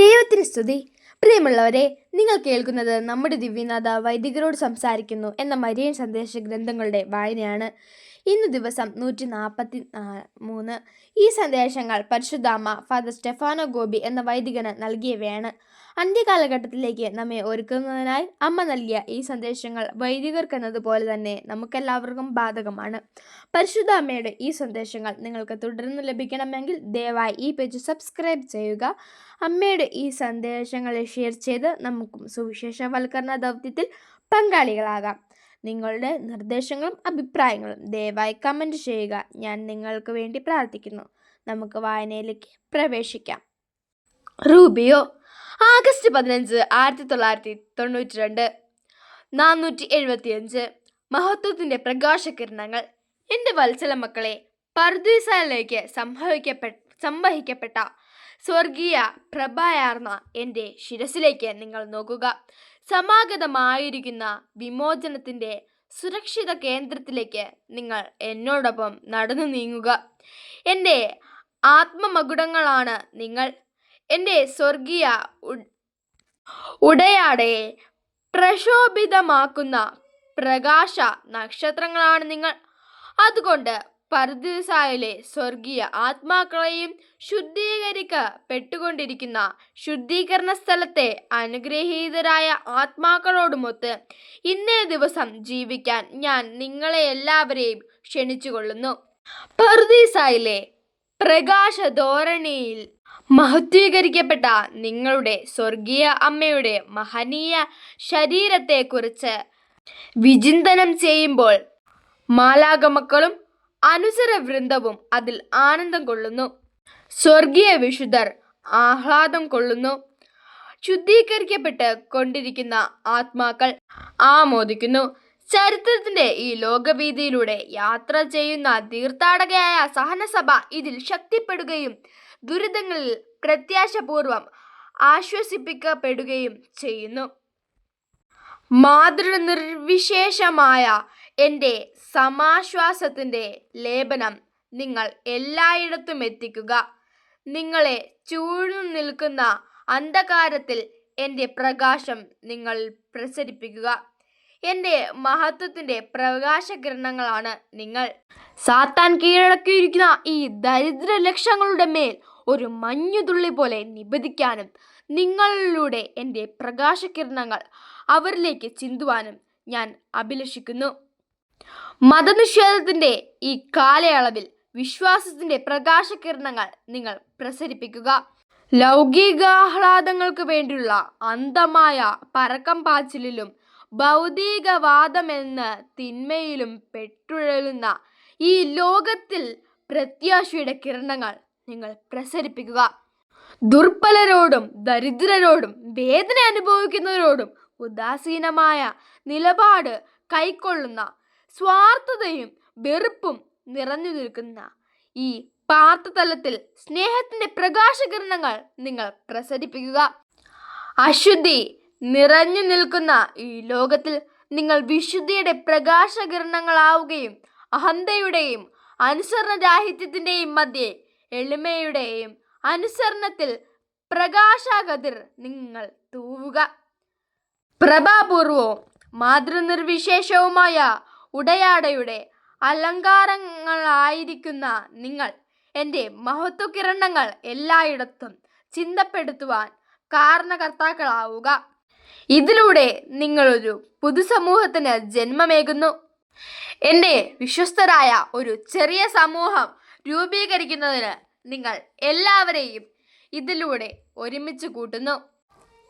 ദൈവത്തിന് സ്തുതി. പ്രിയമുള്ളവരെ നിങ്ങൾ കേൾക്കുന്നത് നമ്മുടെ ദിവ്യനാഥ വൈദികരോട് സംസാരിക്കുന്നു എന്ന മരിയൻ സന്ദേശ ഗ്രന്ഥങ്ങളുടെ വായനയാണ്. ഇന്ന് ദിവസം നൂറ്റി നാൽപ്പത്തി മൂന്ന് ഈ സന്ദേശങ്ങൾ പരിശുദ്ധാമ ഫാദർ സ്റ്റെഫാനോ ഗോപി എന്ന വൈദികന് നൽകിയവയാണ്. അന്ത്യകാലഘട്ടത്തിലേക്ക് നമ്മെ ഒരുക്കുന്നതിനായി അമ്മ നൽകിയ ഈ സന്ദേശങ്ങൾ വൈദികർക്ക് എന്നതുപോലെ തന്നെ നമുക്കെല്ലാവർക്കും ബാധകമാണ്. പരിശുദ്ധ അമ്മയുടെ ഈ സന്ദേശങ്ങൾ നിങ്ങൾക്ക് തുടർന്ന് ലഭിക്കണമെങ്കിൽ ദയവായി ഈ പേജ് സബ്സ്ക്രൈബ് ചെയ്യുക. അമ്മയുടെ ഈ സന്ദേശങ്ങളെ ഷെയർ ചെയ്ത് നമുക്കും സുവിശേഷവൽക്കരണ ദൗത്യത്തിൽ പങ്കാളികളാകാം. നിങ്ങളുടെ നിർദ്ദേശങ്ങളും അഭിപ്രായങ്ങളും ദയവായി കമന്റ് ചെയ്യുക. ഞാൻ നിങ്ങൾക്ക് വേണ്ടി പ്രാർത്ഥിക്കുന്നു. നമുക്ക് വായനയിലേക്ക് പ്രവേശിക്കാം. റൂബിയോ ആഗസ്റ്റ് പതിനഞ്ച് ആയിരത്തി തൊള്ളായിരത്തി തൊണ്ണൂറ്റി രണ്ട് നാനൂറ്റി എഴുപത്തിയഞ്ച് മഹത്വത്തിന്റെ പ്രകാശകിരണങ്ങൾ. എന്റെ വത്സല മക്കളെ പർദീസയിലേക്ക് സംഭവിക്കപ്പെട്ട സംവഹിക്കപ്പെട്ട സ്വർഗീയ പ്രഭയാർന്ന എന്റെ ശിരസിലേക്ക് നിങ്ങൾ നോക്കുക. സമാഗതമായിരിക്കുന്ന വിമോചനത്തിന്റെ സുരക്ഷിത കേന്ദ്രത്തിലേക്ക് നിങ്ങൾ എന്നോടൊപ്പം നടന്നു നീങ്ങുക. എന്റെ ആത്മമകുടങ്ങളാണ് നിങ്ങൾ. എന്റെ സ്വർഗീയ ഉടയാടയെ പ്രശോഭിതമാക്കുന്ന പ്രകാശ നക്ഷത്രങ്ങളാണ് നിങ്ങൾ. അതുകൊണ്ട് പർദിസായിലെ സ്വർഗീയ ആത്മാക്കളെയും ശുദ്ധീകരിക്കപ്പെട്ടുകൊണ്ടിരിക്കുന്ന ശുദ്ധീകരണ സ്ഥലത്തെ അനുഗ്രഹീതരായ ആത്മാക്കളോടുമൊത്ത് ഇന്നേ ദിവസം ജീവിക്കാൻ ഞാൻ നിങ്ങളെ എല്ലാവരെയും ക്ഷണിച്ചുകൊള്ളുന്നു. പർദീസായിലെ പ്രകാശ ധോരണിയിൽ മഹത്വീകരിക്കപ്പെട്ട നിങ്ങളുടെ സ്വർഗീയ അമ്മയുടെ മഹനീയ ശരീരത്തെക്കുറിച്ച് വിചിന്തനം ചെയ്യുമ്പോൾ മാലാകമക്കളും അനുസര വൃന്ദവും അതിൽ ആനന്ദം കൊള്ളുന്നു. സ്വർഗീയ വിശുദ്ധർ ആഹ്ലാദം കൊള്ളുന്നു. ശുദ്ധീകരിക്കപ്പെട്ട് കൊണ്ടിരിക്കുന്ന ആത്മാക്കൾ ആമോദിക്കുന്നു. ചരിത്രത്തിന്റെ ഈ ലോകവീതിയിലൂടെ യാത്ര ചെയ്യുന്ന തീർത്ഥാടകയായ സഹനസഭ ഇതിൽ ശക്തിപ്പെടുകയും ദുരിതങ്ങളിൽ പ്രത്യാശപൂർവം ആശ്വസിപ്പിക്കപ്പെടുകയും ചെയ്യുന്നു. മാതൃനിർവിശേഷമായ എന്റെ സമാശ്വാസത്തിന്റെ ലേപനം നിങ്ങൾ എല്ലായിടത്തും എത്തിക്കുക. നിങ്ങളെ ചൂഴ്ന്നു നിൽക്കുന്ന അന്ധകാരത്തിൽ എന്റെ പ്രകാശം നിങ്ങൾ പ്രസരിപ്പിക്കുക. എന്റെ മഹത്വത്തിന്റെ പ്രകാശകിരണങ്ങളാണ് നിങ്ങൾ. സാത്താൻ കീഴടക്കിയിരിക്കുന്ന ഈ ദരിദ്ര ലക്ഷങ്ങളുടെ മേൽ ഒരു മഞ്ഞുതുള്ളി പോലെ നിബദിക്കാനും നിങ്ങളിലൂടെ എന്റെ പ്രകാശകിരണങ്ങൾ അവരിലേക്ക് ചിന്തുവാനും ഞാൻ അഭിലഷിക്കുന്നു. മതനിഷേധത്തിന്റെ ഈ കാലയളവിൽ വിശ്വാസത്തിന്റെ പ്രകാശകിരണങ്ങൾ നിങ്ങൾ പ്രസരിപ്പിക്കുക. ലൗകികാഹ്ലാദങ്ങൾക്ക് വേണ്ടിയുള്ള അന്ധമായ പരക്കം പാച്ചിലിലും ഭൗതികവാദമെന്ന തിന്മയിലും പെട്ടുഴലുന്ന ഈ ലോകത്തിൽ പ്രത്യാശയുടെ കിരണങ്ങൾ നിങ്ങൾ പ്രസരിപ്പിക്കുക. ദുർബലരോടും ദരിദ്രരോടും വേദന അനുഭവിക്കുന്നവരോടും ഉദാസീനമായ നിലപാട് കൈക്കൊള്ളുന്ന സ്വാർത്ഥതയും വെറുപ്പും നിറഞ്ഞു നിൽക്കുന്ന ഈ പാർത്ഥതലത്തിൽ സ്നേഹത്തിന്റെ പ്രകാശകിരണങ്ങൾ നിങ്ങൾ പ്രസരിപ്പിക്കുക. അശുദ്ധി നിറഞ്ഞു നിൽക്കുന്ന ഈ ലോകത്തിൽ നിങ്ങൾ വിശുദ്ധിയുടെ പ്രകാശകിരണങ്ങളാവുകയും അഹന്തയുടെയും അനുസരണരാഹിത്യത്തിന്റെയും മധ്യേ എളിമയുടെയും അനുസരണത്തിൽ പ്രകാശകതിർ നിങ്ങൾ തൂവുക. പ്രഭാപൂർവവും മാതൃനിർവിശേഷവുമായ ഉടയാടയുടെ അലങ്കാരങ്ങളായിരിക്കുന്ന നിങ്ങൾ എന്റെ മഹത്വകിരണങ്ങൾ എല്ലായിടത്തും ചിന്തപ്പെടുത്തുവാൻ കാരണകർത്താക്കളാവുക. ഇതിലൂടെ നിങ്ങളൊരു പുതുസമൂഹത്തിന് ജന്മമേകുന്നു. എന്റെ വിശ്വസ്തരായ ഒരു ചെറിയ സമൂഹം രൂപീകരിക്കുന്നതിന് നിങ്ങൾ എല്ലാവരെയും ഇതിലൂടെ ഒരുമിച്ച് കൂട്ടുന്നു.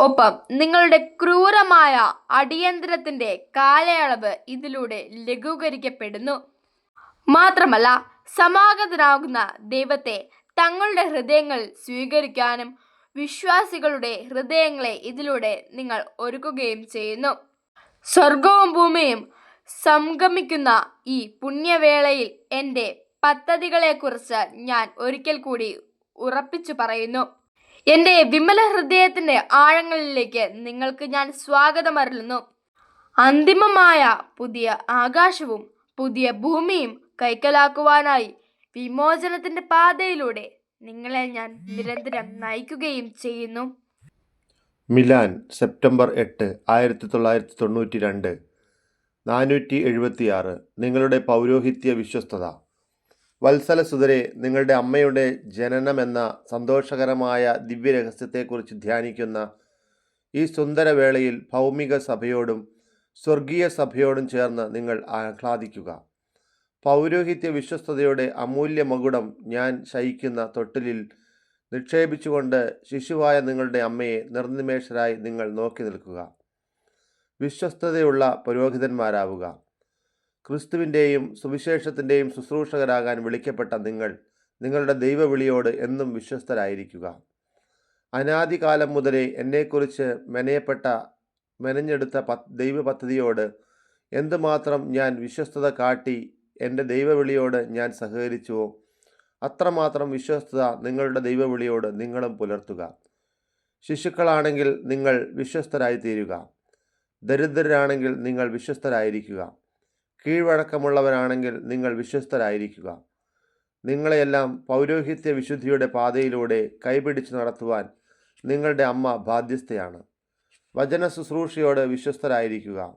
ഒപ്പം നിങ്ങളുടെ ക്രൂരമായ അടിയന്തരത്തിന്റെ കാലയളവ് ഇതിലൂടെ ലഘൂകരിക്കപ്പെടുന്നു. മാത്രമല്ല സമാഗതനാകുന്ന ദൈവത്തെ തങ്ങളുടെ ഹൃദയങ്ങൾ സ്വീകരിക്കാനും വിശ്വാസികളുടെ ഹൃദയങ്ങളെ ഇതിലൂടെ നിങ്ങൾ ഒരുക്കുകയും ചെയ്യുന്നു. സ്വർഗവും ഭൂമിയും സംഗമിക്കുന്ന ഈ പുണ്യവേളയിൽ എന്റെ പദ്ധതികളെക്കുറിച്ച് ഞാൻ ഒരിക്കൽ കൂടി ഉറപ്പിച്ചു പറയുന്നു. എന്റെ വിമല ഹൃദയത്തിന്റെ ആഴങ്ങളിലേക്ക് നിങ്ങൾക്ക് ഞാൻ സ്വാഗതമരുളുന്നു അന്തിമമായ പുതിയ ആകാശവും പുതിയ ഭൂമിയും കൈക്കലാക്കുവാനായി വിമോചനത്തിന്റെ പാതയിലൂടെ നിങ്ങളെ ഞാൻ നിരന്തരം നയിക്കുകയും ചെയ്യുന്നു. മിലാൻ സെപ്റ്റംബർ എട്ട് ആയിരത്തി തൊള്ളായിരത്തി തൊണ്ണൂറ്റി രണ്ട് നാനൂറ്റി എഴുപത്തിയാറ് നിങ്ങളുടെ പൗരോഹിത്യ വിശ്വസ്തത. വത്സലസുതരെ നിങ്ങളുടെ അമ്മയുടെ ജനനമെന്ന സന്തോഷകരമായ ദിവ്യരഹസ്യത്തെക്കുറിച്ച് ധ്യാനിക്കുന്ന ഈ സുന്ദരവേളയിൽ ഭൗമിക സഭയോടും സ്വർഗീയ സഭയോടും ചേർന്ന് നിങ്ങൾ ആഹ്ലാദിക്കുക. പൗരോഹിത്യ വിശ്വസ്തയുടെ അമൂല്യ മകുടം ഞാൻ ശയിക്കുന്ന തൊട്ടിലിൽ നിക്ഷേപിച്ചുകൊണ്ട് ശിശുവായ നിങ്ങളുടെ അമ്മയെ നിർനിമേഷരായി നിങ്ങൾ നോക്കി നിൽക്കുക. വിശ്വസ്തതയുള്ള പുരോഹിതന്മാരാവുക. ക്രിസ്തുവിന്റെയും സുവിശേഷത്തിന്റെയും ശുശ്രൂഷകരാകാൻ വിളിക്കപ്പെട്ട നിങ്ങൾ നിങ്ങളുടെ ദൈവവിളിയോട് എന്നും വിശ്വസ്തരായിരിക്കുക. അനാദികാലം മുതലേ എന്നെക്കുറിച്ച് മെനയപ്പെട്ട മെനഞ്ഞെടുത്ത പ ദൈവ പദ്ധതിയോട് എന്തുമാത്രം ഞാൻ വിശ്വസ്തത കാട്ടി എന്റെ ദൈവവിളിയോട് ഞാൻ സഹകരിച്ചുവോ അത്രമാത്രം വിശ്വസ്തത നിങ്ങളുടെ ദൈവവിളിയോട് നിങ്ങളും പുലർത്തുക. ശിശുക്കളാണെങ്കിൽ നിങ്ങൾ വിശ്വസ്തരായി തീരുക ദരിദ്രരാണെങ്കിൽ നിങ്ങൾ വിശ്വസ്തരായിരിക്കുക. കീഴ്വഴക്കമുള്ളവരാണെങ്കിൽ നിങ്ങൾ വിശ്വസ്തരായിരിക്കുക. നിങ്ങളെയെല്ലാം പൗരോഹിത്യ വിശുദ്ധിയുടെ പാതയിലൂടെ കൈപിടിച്ച് നടത്തുവാൻ നിങ്ങളുടെ അമ്മ ബാധ്യസ്ഥയാണ്. വചന ശുശ്രൂഷയോട് വിശ്വസ്തരായിരിക്കുക.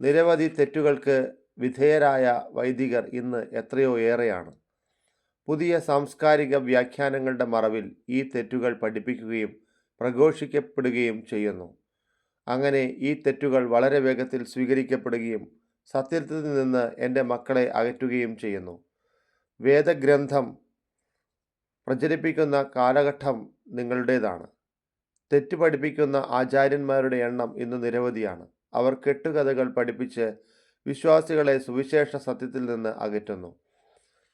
നിരവധി തെറ്റുകൾക്ക് വിധേയരായ വൈദികർ ഇന്ന് എത്രയോ ഏറെയാണ്. പുതിയ സാംസ്കാരിക വ്യാഖ്യാനങ്ങളുടെ മറവിൽ ഈ തെറ്റുകൾ പഠിപ്പിക്കുകയും പ്രഘോഷിക്കപ്പെടുകയും ചെയ്യുന്നു. അങ്ങനെ ഈ തെറ്റുകൾ വളരെ വേഗത്തിൽ സ്വീകരിക്കപ്പെടുകയും സത്യത്തിൽ നിന്ന് എന്റെ മക്കളെ അകറ്റുകയും ചെയ്യുന്നു. വേദഗ്രന്ഥം പ്രചരിപ്പിക്കുന്ന കാലഘട്ടം നിങ്ങളുടേതാണ്. തെറ്റ് പഠിപ്പിക്കുന്ന ആചാര്യന്മാരുടെ എണ്ണം ഇന്ന് നിരവധിയാണ്. അവർ കെട്ടുകഥകൾ പഠിപ്പിച്ച് വിശ്വാസികളെ സുവിശേഷ സത്യത്തിൽ നിന്ന് അകറ്റുന്നു.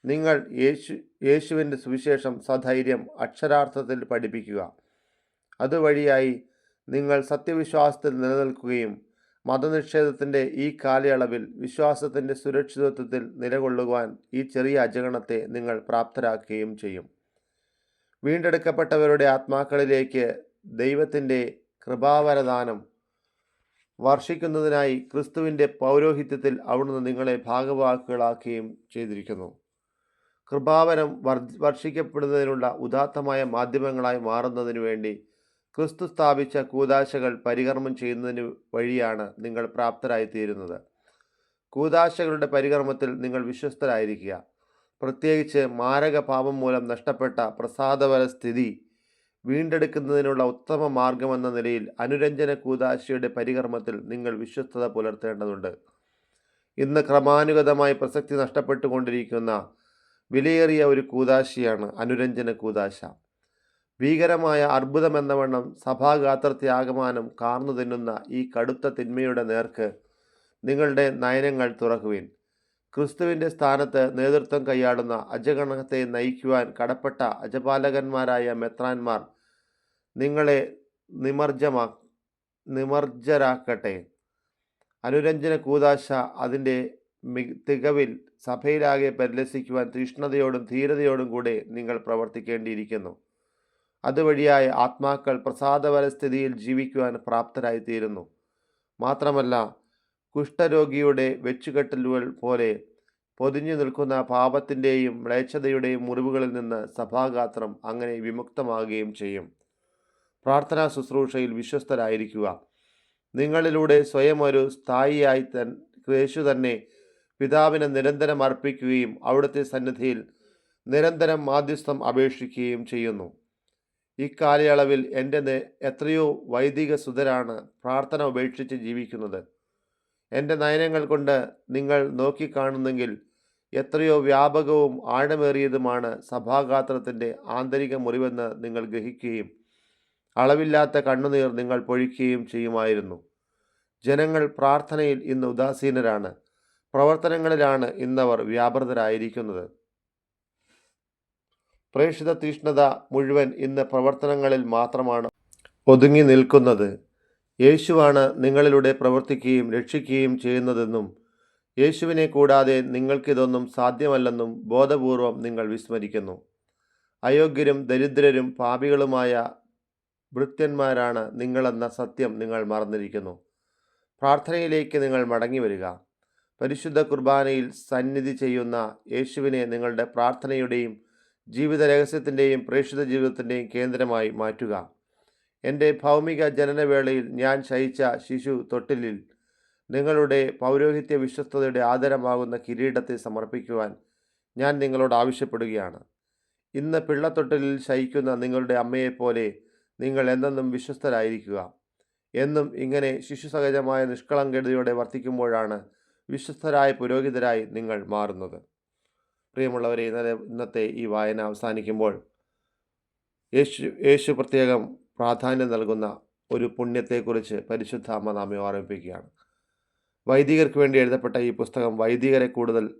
നിങ്ങൾ യേശു യേശുവിന്റെ സുവിശേഷം സധൈര്യം അക്ഷരാർത്ഥത്തിൽ പഠിപ്പിക്കുക. അതുവഴിയായി നിങ്ങൾ സത്യവിശ്വാസത്തിൽ നിലനിൽക്കുകയും മതനിഷേധത്തിന്റെ ഈ കാലയളവിൽ വിശ്വാസത്തിന്റെ സുരക്ഷിതത്വത്തിൽ നിലകൊള്ളുവാൻ ഈ ചെറിയ അജഗണത്തെ നിങ്ങൾ പ്രാപ്തരാക്കുകയും ചെയ്യും. വീണ്ടെടുക്കപ്പെട്ടവരുടെ ആത്മാക്കളിലേക്ക് ദൈവത്തിന്റെ കൃപാവരദാനം വർഷിക്കുന്നതിനായി ക്രിസ്തുവിന്റെ പൗരോഹിത്യത്തിൽ അവിടുന്ന് നിങ്ങളെ ഭാഗവാക്കുകളാക്കുകയും ചെയ്തിരിക്കുന്നു. കൃപാവരം വർ വർഷിക്കപ്പെടുന്നതിനുള്ള ഉദാത്തമായ മാധ്യമങ്ങളായി മാറുന്നതിനു വേണ്ടി ക്രിസ്തു സ്ഥാപിച്ച കൂതാശകൾ പരികർമ്മം ചെയ്യുന്നതിന് വഴിയാണ് നിങ്ങൾ പ്രാപ്തരായിത്തീരുന്നത്. കൂതാശകളുടെ പരികർമ്മത്തിൽ നിങ്ങൾ വിശ്വസ്തരായിരിക്കുക. പ്രത്യേകിച്ച് മാരക പാപം മൂലം നഷ്ടപ്പെട്ട പ്രസാദപര സ്ഥിതി വീണ്ടെടുക്കുന്നതിനുള്ള ഉത്തമ മാർഗമെന്ന നിലയിൽ അനുരഞ്ജന കൂതാശയുടെ പരികർമ്മത്തിൽ നിങ്ങൾ വിശ്വസ്തത പുലർത്തേണ്ടതുണ്ട്. ഇന്ന് ക്രമാനുഗതമായി പ്രസക്തി നഷ്ടപ്പെട്ടുകൊണ്ടിരിക്കുന്ന വിലയേറിയ ഒരു കൂതാശിയാണ് അനുരഞ്ജന കൂതാശ ഭീകരമായ അർബുദമെന്നവണ്ണം സഭാഗാത്രത്യാഗമാനം കാർന്നു തിന്നുന്ന ഈ കടുത്ത തിന്മയുടെ നേർക്ക് നിങ്ങളുടെ നയനങ്ങൾ തുറക്കുവിൻ. ക്രിസ്തുവിന്റെ സ്ഥാനത്ത് നേതൃത്വം കൈയാടുന്ന അജഗണത്തെ നയിക്കുവാൻ കടപ്പെട്ട അജപാലകന്മാരായ മെത്രാന്മാർ നിങ്ങളെ നിമർജമാ നിമർജരാക്കട്ടെ അനുരഞ്ജന കൂതാശ അതിന്റെ തികവിൽ സഭയിലാകെ പരിലസിക്കുവാൻ തീഷ്ണതയോടും ധീരതയോടും കൂടെ നിങ്ങൾ പ്രവർത്തിക്കേണ്ടിയിരിക്കുന്നു. അതുവഴിയായി ആത്മാക്കൾ പ്രസാദപരസ്ഥിതിയിൽ ജീവിക്കുവാൻ പ്രാപ്തരായിത്തീരുന്നു. മാത്രമല്ല കുഷ്ഠരോഗിയുടെ വെച്ചുകെട്ടലുകൾ പോലെ പൊതിഞ്ഞു നിൽക്കുന്ന പാപത്തിന്റെയും മ്ലേച്ഛതയുടെയും മുറിവുകളിൽ നിന്ന് സഭാഗാത്രം അങ്ങനെ വിമുക്തമാകുകയും ചെയ്യും. പ്രാർത്ഥനാ ശുശ്രൂഷയിൽ വിശ്വസ്തരായിരിക്കുക. നിങ്ങളിലൂടെ സ്വയം ഒരു സ്ഥായിയായി തൻ യേശു തന്നെ പിതാവിനെ നിരന്തരം അർപ്പിക്കുകയും അവിടുത്തെ സന്നിധിയിൽ നിരന്തരം മാധ്യസ്ഥം അപേക്ഷിക്കുകയും ചെയ്യുന്നു. ഇക്കാലയളവിൽ എന്റെ നേ- എത്രയോ വൈദിക സുതരാണ് പ്രാർത്ഥന ഉപേക്ഷിച്ച് ജീവിക്കുന്നത്. എന്റെ നയനങ്ങൾ കൊണ്ട് നിങ്ങൾ നോക്കിക്കാണുന്നെങ്കിൽ എത്രയോ വ്യാപകവും ആഴമേറിയതുമാണ് സഭാഗാത്രത്തിന്റെ ആന്തരിക മുറിവെന്ന് നിങ്ങൾ ഗ്രഹിക്കുകയും അളവില്ലാത്ത കണ്ണുനീർ നിങ്ങൾ പൊഴിക്കുകയും ചെയ്യുമായിരുന്നു. ജനങ്ങൾ പ്രാർത്ഥനയിൽ ഇന്ന് ഉദാസീനരാണ്. പ്രവർത്തനങ്ങളിലാണ് ഇന്നവർ വ്യാപൃതരായിരിക്കുന്നത്. പ്രേക്ഷിത തീഷ്ണത മുഴുവൻ ഇന്ന് പ്രവർത്തനങ്ങളിൽ മാത്രമാണ് ഒതുങ്ങി നിൽക്കുന്നത്. യേശുവാണ് നിങ്ങളിലൂടെ പ്രവർത്തിക്കുകയും രക്ഷിക്കുകയും ചെയ്യുന്നതെന്നും യേശുവിനെ കൂടാതെ നിങ്ങൾക്കിതൊന്നും സാധ്യമല്ലെന്നും ബോധപൂർവം നിങ്ങൾ വിസ്മരിക്കുന്നു. അയോഗ്യരും ദരിദ്രരും പാപികളുമായ ഭൃത്യന്മാരാണ് നിങ്ങളെന്ന സത്യം നിങ്ങൾ മറന്നിരിക്കുന്നു. പ്രാർത്ഥനയിലേക്ക് നിങ്ങൾ മടങ്ങി വരിക പരിശുദ്ധ കുർബാനയിൽ സന്നിധി ചെയ്യുന്ന യേശുവിനെ നിങ്ങളുടെ പ്രാർത്ഥനയുടെയും ജീവിത രഹസ്യത്തിന്റെയും പ്രേക്ഷിത ജീവിതത്തിന്റെയും കേന്ദ്രമായി മാറ്റുക. എന്റെ ഭൗമിക ജനനവേളയിൽ ഞാൻ ശയിച്ച ശിശു തൊട്ടിലിൽ നിങ്ങളുടെ പൗരോഹിത്യ വിശ്വസ്തയുടെ ആദരമാകുന്ന കിരീടത്തെ സമർപ്പിക്കുവാൻ ഞാൻ നിങ്ങളോട് ആവശ്യപ്പെടുകയാണ്. ഇന്ന് പിള്ളത്തൊട്ടിലിൽ ശയിക്കുന്ന നിങ്ങളുടെ അമ്മയെപ്പോലെ നിങ്ങൾ എന്നെന്നും വിശ്വസ്തരായിരിക്കുക. എന്നും ഇങ്ങനെ ശിശുസഹജമായ നിഷ്കളങ്കതയോടെ വർത്തിക്കുമ്പോഴാണ് വിശ്വസ്തരായ പുരോഹിതരായി നിങ്ങൾ മാറുന്നത്. പ്രിയമുള്ളവരെ ഇന്നലെ ഇന്നത്തെ ഈ വായന അവസാനിക്കുമ്പോൾ യേശു യേശു പ്രത്യേകം പ്രാധാന്യം നൽകുന്ന ഒരു പുണ്യത്തെക്കുറിച്ച് പരിശുദ്ധ അമ്മ നാമെ ഓർമ്മിപ്പിക്കുകയാണ്. വൈദികർക്ക് വേണ്ടി എഴുതപ്പെട്ട ഈ പുസ്തകം വൈദികരെ കൂടുതൽ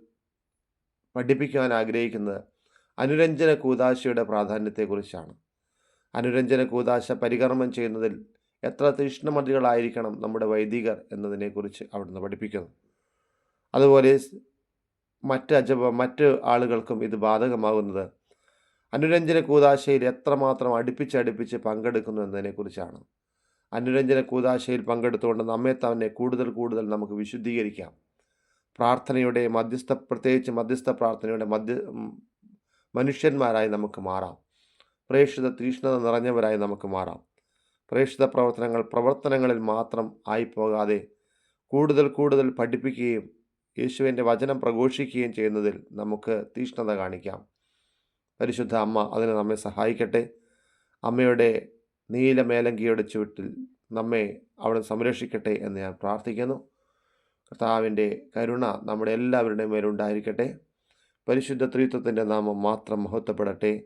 പഠിപ്പിക്കുവാൻ ആഗ്രഹിക്കുന്നത് അനുരഞ്ജന കൂതാശയുടെ പ്രാധാന്യത്തെക്കുറിച്ചാണ്. അനുരഞ്ജന കൂതാശ പരികർമ്മം ചെയ്യുന്നതിൽ എത്ര തീഷ്ണമതികളായിരിക്കണം നമ്മുടെ വൈദികർ എന്നതിനെക്കുറിച്ച് അവിടുന്ന് പഠിപ്പിക്കുന്നു. അതുപോലെ മറ്റ് അജപ മറ്റ് ആളുകൾക്കും ഇത് ബാധകമാകുന്നത്. അനുരഞ്ജന കൂതാശയിൽ എത്രമാത്രം അടുപ്പിച്ചടുപ്പിച്ച് പങ്കെടുക്കുന്നു എന്നതിനെക്കുറിച്ചാണ്. അനുരഞ്ജന കൂതാശയിൽ പങ്കെടുത്തുകൊണ്ട് നമ്മെ തന്നെ കൂടുതൽ കൂടുതൽ നമുക്ക് വിശുദ്ധീകരിക്കാം. പ്രാർത്ഥനയുടെ മധ്യസ്ഥ പ്രത്യേകിച്ച് മധ്യസ്ഥ പ്രാർത്ഥനയുടെ മധ്യ മനുഷ്യന്മാരായി നമുക്ക് മാറാം. പ്രേക്ഷിത തീഷ്ണത നിറഞ്ഞവരായി നമുക്ക് മാറാം. പ്രേക്ഷിത പ്രവർത്തനങ്ങൾ പ്രവർത്തനങ്ങളിൽ മാത്രം ആയിപ്പോകാതെ കൂടുതൽ കൂടുതൽ പഠിപ്പിക്കുകയും യേശുവിന്റെ വചനം പ്രഘോഷിക്കുകയും ചെയ്യുന്നതിൽ നമുക്ക് തീഷ്ണത കാണിക്കാം. പരിശുദ്ധ അമ്മ അതിന് നമ്മെ സഹായിക്കട്ടെ. അമ്മയുടെ നീല മേലങ്കിയുടെ ചുവട്ടിൽ നമ്മെ അവിടെ സംരക്ഷിക്കട്ടെ എന്ന് ഞാൻ പ്രാർത്ഥിക്കുന്നു. കർത്താവിന്റെ കരുണ നമ്മുടെ എല്ലാവരുടെയും മേലുണ്ടായിരിക്കട്ടെ പരിശുദ്ധ ത്രിത്വത്തിന്റെ നാമം മാത്രം മഹത്വപ്പെടട്ടെ.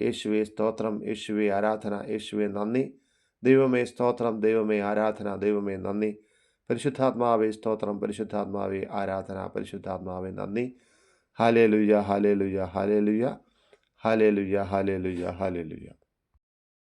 യേശുവെ സ്തോത്രം യേശുവെ ആരാധന യേശുവെ നന്ദി. ദൈവമേ സ്തോത്രം ദൈവമേ ആരാധന ദൈവമേ നന്ദി. പരിശുദ്ധാത്മാവേ സ്തോത്രം. പരിശുദ്ധാത്മാവേ ആരാധന. പരിശുദ്ധാത്മാവേ നന്ദി. ഹാലേ ലുയ്യ ഹാലേ ലുയ്യ ഹാലേ ലുയ്യ ഹാലേ ലുയ്യ ഹാലേ ലുയ്യ ഹാലേ ലുയ്യ